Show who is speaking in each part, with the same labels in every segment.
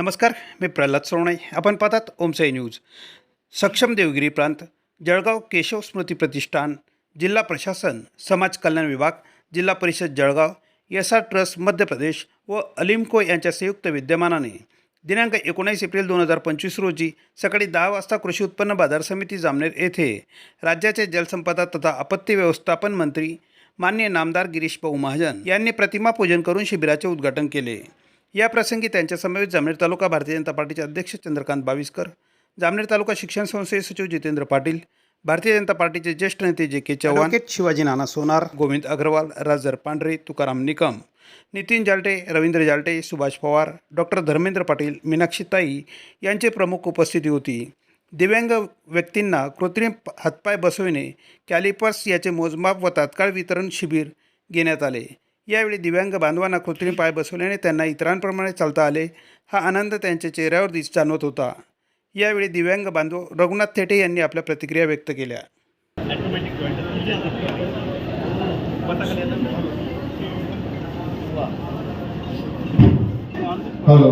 Speaker 1: नमस्कार मी प्रल्हाद सोरणे आपण पाहतात ओमसाई न्यूज. सक्षम देवगिरी प्रांत जळगाव केशव स्मृती प्रतिष्ठान जिल्हा प्रशासन समाज कल्याण विभाग जिल्हा परिषद Jalgaon S R trust Madhya Pradesh व अलिमको यांच्या संयुक्त विद्यमानाने दिनांक एकोणीस एप्रिल दोन हजार पंचवीस रोजी सकाळी दहा वाजता कृषी उत्पन्न बाजार समिती जामनेर येथे राज्याचे जलसंपदा तथा आपत्ती व्यवस्थापन मंत्री मान्य नामदार गिरीश भाऊ महाजन यांनी प्रतिमा पूजन करून शिबिराचे उद्घाटन केले. या प्रसंगी त्यांच्या समवेत जामनेर तालुका भारतीय जनता पार्टीचे अध्यक्ष चंद्रकांत बाविस्कर जामनेर तालुका शिक्षण संस्थेचे सचिव जितेंद्र पाटील भारतीय जनता पार्टीचे ज्येष्ठ नेते J K Chavan Shivaji Nana Sonar Govind Agarwal Roger Pandhare Tukaram Nikam Nitin Jalte Ravindra Jalte Subhash Pawar doctor Dharmendra Patil Meenakshi ताई यांचे प्रमुख उपस्थिती होती. दिव्यांग व्यक्तींना कृत्रिम हातपाय बसविणे कॅलिपर्स याचे मोजमाप व तात्काळ वितरण शिबिर घेण्यात आले. यावेळी दिव्यांग बांधवांना कृत्रिम पाय बसवल्याने त्यांना इतरांप्रमाणे चालता आले. हा आनंद त्यांच्या चेहऱ्यावर दिस जाणवत होता. यावेळी दिव्यांग बांधव रघुनाथ थेटे यांनी आपल्या प्रतिक्रिया व्यक्त केल्या.
Speaker 2: हॅलो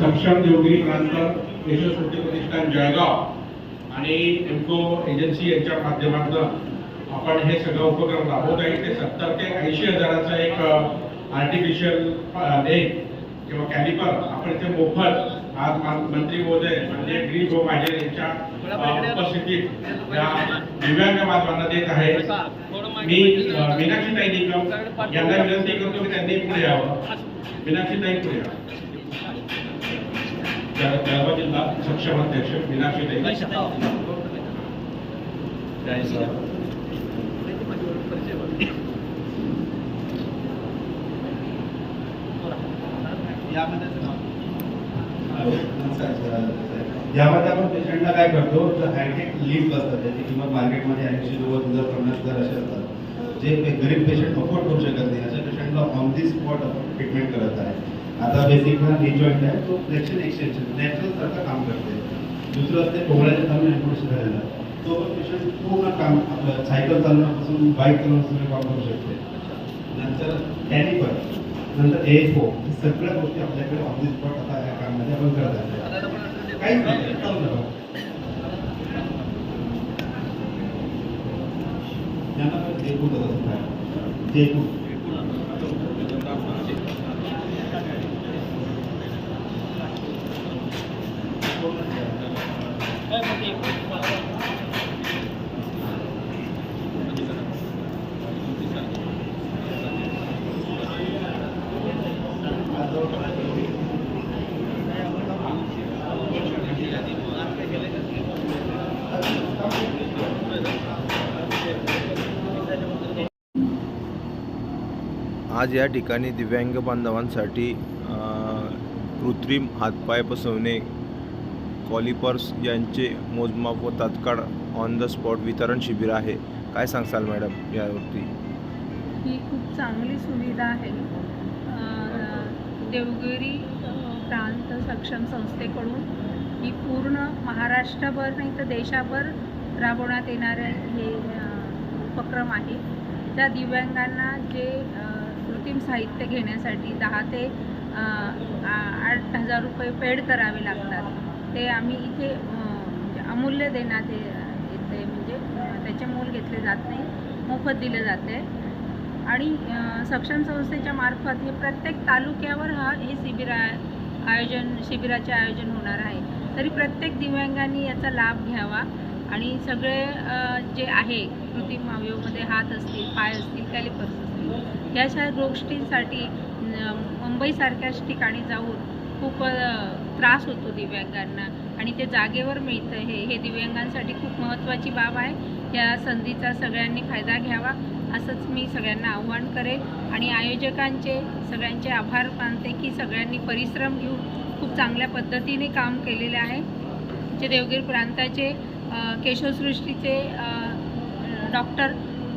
Speaker 2: सक्षम देवगिरी प्रांत यशस्वी प्रतिष्ठान जळगाव आणि एमको एजन्सी यांच्या माध्यमातून आपण हे सगळं उपक्रम राबवत आहे ते सत्तर ते ऐंशी हजाराचा एक आर्टिफिशियल किंवा कॅलिपर आपण इथे मोफत आज मंत्री महोदय म्हणजे गिरीश भाऊ माझे यांच्या उपस्थितीत या दिव्यांग बांधवांना देत आहे मी मीनाक्षी ताई निकम यांना विनंती करतो की त्यांनी पुढे यावं. मीनाक्षी ताई पुढे यावं जळ- जळगाव जिल्हा सक्षम अध्यक्ष मीनाक्षी ताई.
Speaker 3: यामध्ये आपण पेशंटला काय करतो तर हायटेक लिफ्ट असतात ज्याची किंमत मार्केटमध्ये ऐंशी नव्वद हजार पन्नास हजार असे असतात जे गरीब पेशंट अफोर्ड करू शकत नाही अशा पेशंटला ऑन दी स्पॉट ट्रीटमेंट करत आहे. आता बेसिक हा नी जॉईंट आहे तो फ्लेक्शन एक्सटेन्शन नॅचरल सारखं काम करते दुसरं असते कोंबड्याच्या तालमी ॲम्ब्युलन्स झालेला. तो पेशंट पूर्ण काम आपलं सायकल चालवण्यापासून बाईक चालवण्यापासून काम करू शकते नंतर कॅनिपर नंतर ए फो सगळ्या गोष्टी आपल्याकडे ऑन दी स्पॉट आता या कामामध्ये आपण करत आहोत. काही नाही चालू राहा. त्यांना पण जे असतात जे खूप
Speaker 4: आज या ठिकाणी दिव्यांग बांधवांसाठी कृत्रिम हातपाय बसवणे कॉलिपर्स यांचे मोजमाप व तात्काळ ऑन द स्पॉट वितरण शिबिर आहे. काय सांगसाल मॅडम यावरती?
Speaker 5: ही खूप चांगली सुविधा आहे. देवगिरी प्रांत सक्षम संस्थेकडून ही पूर्ण महाराष्ट्रभर नाही तर देशाभर राबवण्यात येणारे हे उपक्रम आहे. त्या दिव्यांगांना जे कृत्रिम साहित्य घेण्यासाठी दहा ते आठ हजार रुपये पेड करावे लागतात. ते आम्ही इथे म्हणजे अमूल्य देण्यात येते. म्हणजे त्याचे मोल घेतले जात नाही. मोफत दिले जाते. आणि सक्षम संस्थेच्या मार्फत हे प्रत्येक तालुक्यावर हा हे शिबिर आयोजन शिबिराचे आयोजन होणार आहे. तरी प्रत्येक दिव्यांगांनी याचा लाभ घ्यावा. आणि सगळे जे आहे कृत्रिम अवयवमध्ये हात असतील पाय असतील कॅलिपर्स असतील या अशा गोष्टींसाठी मुंबईसारख्याच ठिकाणी जाऊन खूप त्रास होतो दिव्यांगांना आणि ते जागेवर मिळतं. हे हे दिव्यांगांसाठी खूप महत्त्वाची बाब आहे. या संधीचा सगळ्यांनी फायदा घ्यावा असंच मी सगळ्यांना आव्हान करेन आणि आयोजकांचे सगळ्यांचे आभार मानते की सगळ्यांनी परिश्रम घेऊन खूप चांगल्या पद्धतीने काम केलेले आहे. जे देवगीर प्रांताचे केशवसृष्टीचे डॉक्टर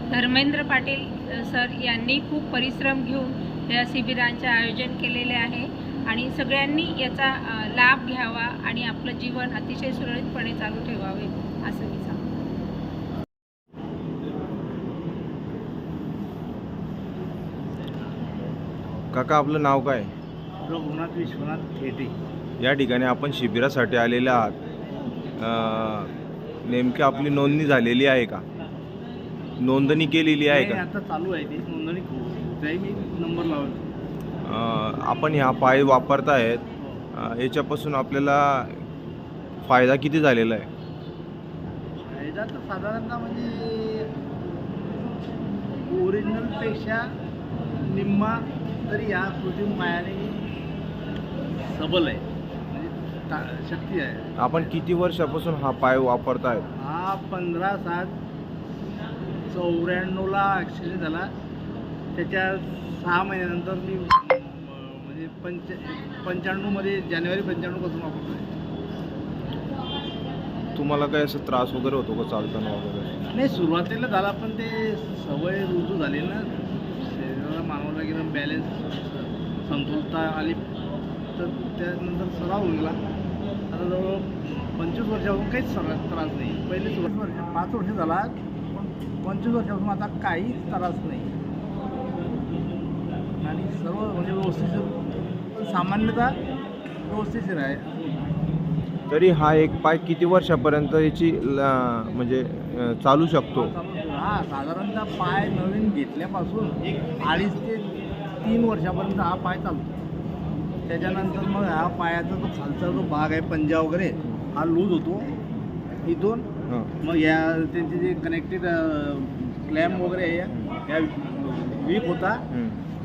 Speaker 5: धर्मेंद्र पाटील सर यांनी खूप परिश्रम घेऊन या शिबिरांचे आयोजन केलेले आहे आणि सगळ्यांनी याचा लाभ घ्यावा आणि आपलं जीवन अतिशय सुरळीतपणे चालू ठेवावे असं मी सांगते.
Speaker 4: काका आपलं नाव काय?
Speaker 6: रघुनाथ विश्वनाथ थेटे
Speaker 4: या ठिकाणी आपण शिबिरासाठी आलेले आहात. अ, नेमकी आपली नोंदणी झालेली आहे का? नोंदणी केलेली आहे का?
Speaker 6: आता चालू आहे ते नोंदणी. त्याही मी नंबर लावतो.
Speaker 4: अ, आपण ह्या पाय वापरतायत अ, याच्यापासून आपल्याला फायदा किती झालेला आहे?
Speaker 6: फायदा तर साधारणतः म्हणजे ओरिजिनलपेक्षा निम्मा तरी या कृत्रिम पायाने सबल आहे. म्हणजे ता- शक्ती आहे.
Speaker 4: आपण किती वर्षापासून हा पाय वापरतायत
Speaker 6: हा पंधरा सात चौऱ्याण्णवला ॲक्सिडेंट झाला. त्याच्या सहा महिन्यानंतर मी म्हणजे पंच पंच्याण्णवमध्ये जानेवारी पंच्याण्णवपासून वापरतो आहे
Speaker 4: तुम्हाला काही असं त्रास वगैरे होतो का चालताना वगैरे?
Speaker 6: नाही सुरुवातीला झाला पण ते सवय रुजू झाली ना. शरीराला मानवाला एकदम बॅलेन्स संतुलता आली. तर त्यानंतर सराव होऊन गेला आता जवळ पंचवीस वर्षापासून काहीच सरा त्रास नाही. पहिले वर्ष पाच वर्ष झाला. पंचवीस वर्षापासून आता काहीच त्रास नाही. आणि सर्व म्हणजे व्यवस्थित सामान्यतः व्यवस्थितशीर आहे
Speaker 4: तरी हा एक पाय किती वर्षापर्यंत याची म्हणजे चालू शकतो?
Speaker 6: हा साधारणतः पाय नवीन घेतल्यापासून अडीच ते तीन वर्षापर्यंत हा पाय चालतो. त्याच्यानंतर मग हा पायाचा जो खालचा जो भाग आहे पंजा वगैरे हा लूज होतो. इथून मग या त्यांचे जे कनेक्टेड क्लॅम्प वगैरे आहे या वीक होता.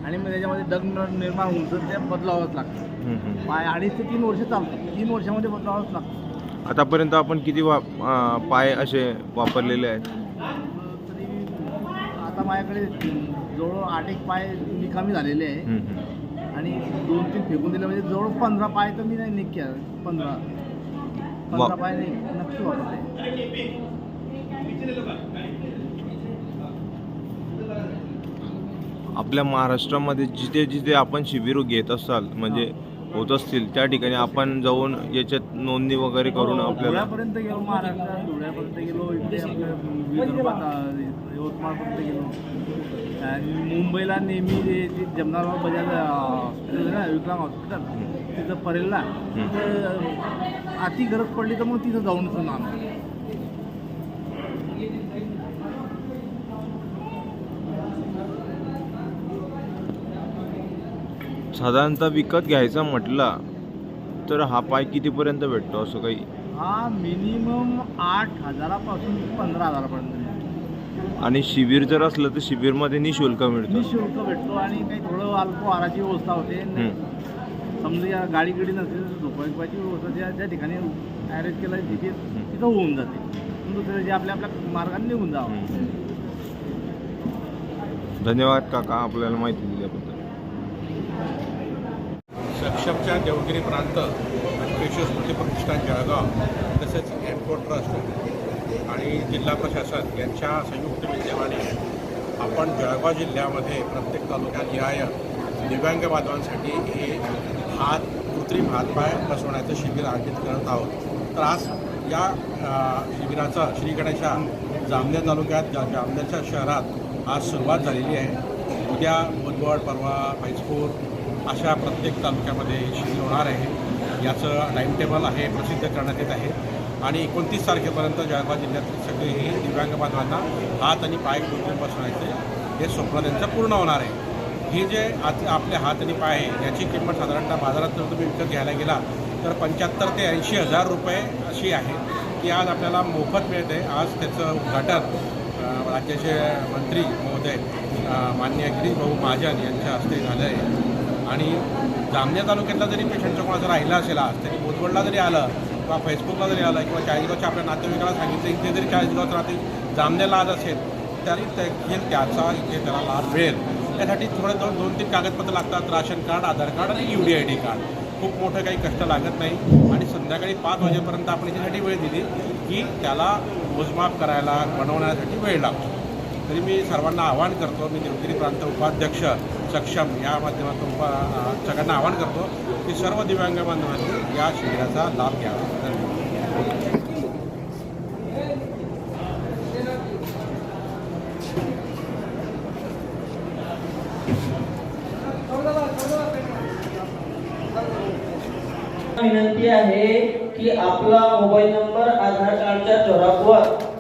Speaker 6: आणि मग त्याच्यामध्ये डग निर्माण होऊन तर त्या बदलावंच लागतं. पाय अडीच ते तीन वर्ष चालतं तीन वर्षामध्ये बदलावंच लागतं.
Speaker 4: आतापर्यंत आपण किती वा पाय असे वापरलेले आहेत?
Speaker 6: तरी आता माझ्याकडे जवळ आठ एक पाय निकामी झालेले आहे. आणि दोन तीन फेकून दिले म्हणजे जवळ पंधरा पाय तर मी नाही निघ पंधरा पंधरा.
Speaker 4: वा. आपल्या महाराष्ट्रामध्ये जिथे जिथे आपण शिबिर घेत असाल म्हणजे होत असतील त्या ठिकाणी आपण जाऊन याच्यात नोंदणी वगैरे करून
Speaker 6: हो,
Speaker 4: आपल्याला
Speaker 6: धुळ्यापर्यंत गेलो महाराष्ट्रात. धुळ्यापर्यंत गेलो इकडे यवतमाळपर्यंत गेलो. आणि मुंबईला नेहमी जे जे जमनालाल बजाज हॉस्पिटल आहे ना विक्राम हॉस्पिटल. तिथं परेलला. अति गरज पडली तर मग तिथं जाऊन नाम
Speaker 4: साधारणतः विकत घ्यायचा म्हटला तर हा पाय कितीपर्यंत भेटतो असं काही?
Speaker 6: हा मिनिमम आठ हजारापासून पंधरा हजारापर्यंत.
Speaker 4: आणि शिबिर जर असलं तर शिबिरमध्ये निशुल्क मिळतं.
Speaker 6: निशुल्क भेटतो आणि काही थोडं अल्पहाराची व्यवस्था होते. समजा या गाडी गिडी नसेल तर झोपायची व्यवस्था त्या त्या ठिकाणी अरेंज केलं तिथे तिथं होऊन जाते. पण दुसऱ्या जे आपल्या आपल्या मार्गाने निघून जावं.
Speaker 4: धन्यवाद काका आपल्याला माहिती दिल्याबद्दल
Speaker 2: सक्षमच्या देवगिरी प्रांत आणि पेशवे स्मृती प्रतिष्ठान जळगाव तसेच एम्पो ट्रस्ट आणि जिल्हा प्रशासन यांच्या संयुक्त विद्यमाने आपण जळगाव जिल्ह्यामध्ये प्रत्येक तालुक्यात निहाय दिव्यांग बांधवांसाठी हे हात कृत्रिम हातपाय बसवण्याचं शिबिर आयोजित करत आहोत. तर आज या शिबिराचा शिबिराचं श्री गणेशा जामनेर तालुक्यात जा जामनेरच्या शहरात आज सुरुवात झालेली आहे. उद्या बुधवड परवा म्हैसपूर अशा प्रत्येक तालुक्यामध्ये शिबिर होणार आहे. याचं टाईम टेबल आहे प्रसिद्ध करण्यात येत आहे. आणि एकोणतीस तारखेपर्यंत जळगाव जिल्ह्यातील सगळेही दिव्यांग बांधवांना हात आणि पाय कृत्रिम बसवण्याचे हे स्वप्न त्यांचं पूर्ण होणार आहे. हे जे आज आपले हात आणि पाय आहे याची किंमत साधारणतः बाजारात जर तुम्ही विकत घ्यायला गेला तर पंच्याहत्तर ते ऐंशी हजार रुपये अशी आहे. ती आज आपल्याला मोफत मिळते. आज त्याचं उद्घाटन राज्याचे मंत्री महोदय मान्य माननीय गिरीश भाऊ महाजन यांच्या हस्ते झालं आहे. आणि जामनेर तालुक्यातला जरी पेशंटचं कोणाचा राहिलं असेल आज तरी बोदवडला जरी आलं किंवा फेसबुकला जरी आला किंवा चाळीसगावच्या आपल्या नातेवाईकाला सांगितलं इथे जरी चाळीसगावात नाते जामनेरला आज असेल तरी देखील त्याचा इथे त्याला लाभ मिळेल. त्यासाठी थोडे दोन दोन तीन कागदपत्र लागतात राशन कार्ड आधार कार्ड आणि U D I D card. खूप मोठं काही कष्ट लागत नाही. आणि संध्याकाळी पाच वाजेपर्यंत आपण याच्यासाठी वेळ दिली की त्याला मोजमाप करायला बनवण्यासाठी वेळ लागतो. तरी मी सर्वांना आवाहन करतो मी निलगिरी प्रांत उपाध्यक्ष सक्षम या माध्यमातून उपा सगळ्यांना आवाहन करतो की सर्व दिव्यांग बधवानी या शिबिरा लाभ घया
Speaker 7: विनंती है कि आपला मोबाइल नंबर आधार कार्डच्या चौरावर